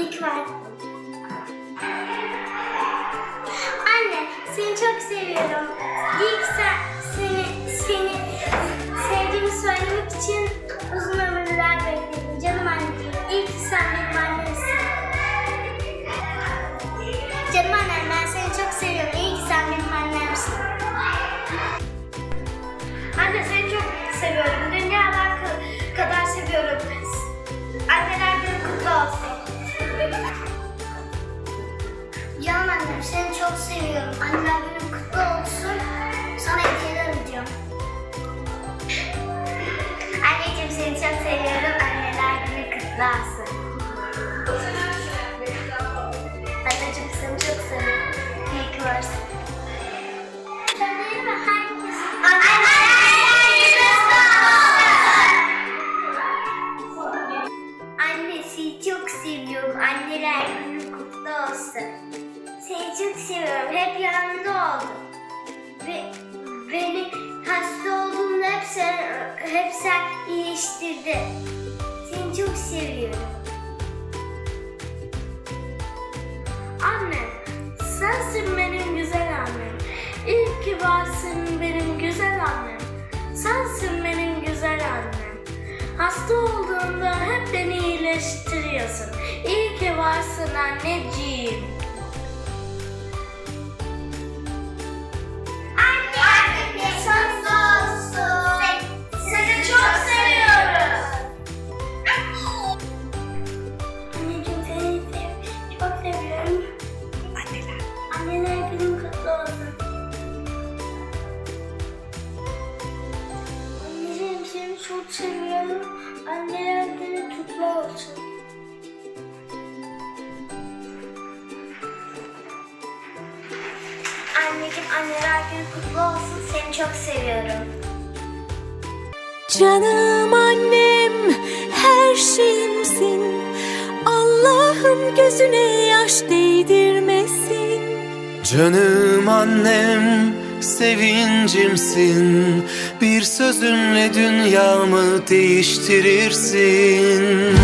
İyi ki var. Anne seni çok seviyorum. Ki sen, seni, seni sevdiğimi söylemek için uzun ömürler bekledim. Canım anneciğim iyi sen benim annemsin. Canım annem olsun. Anneciğim seni çok seviyorum. İyi ki varsın. Mi? Herkes. Anne çok seviyorum. Anneler günü. Seni çok seviyorum. Hep yanımda oldun. Ve beni hasta olduğumda hep sen, hep sen iyileştirdin. Çok seviyorum. Anne, sensin benim güzel annem. İyi ki varsın benim güzel annem. Sensin benim güzel annem. Hasta olduğumda hep beni iyileştiriyorsun. İyi ki varsın anneciğim. Çok seviyorum. Anneler günü kutlu olsun. Anneciğim anneler günü kutlu olsun. Seni çok seviyorum. Canım annem her şeyimsin Allah'ım gözüne yaş değdirmesin Canım annem, sevincimsin. Bir sözünle dünyamı değiştirirsin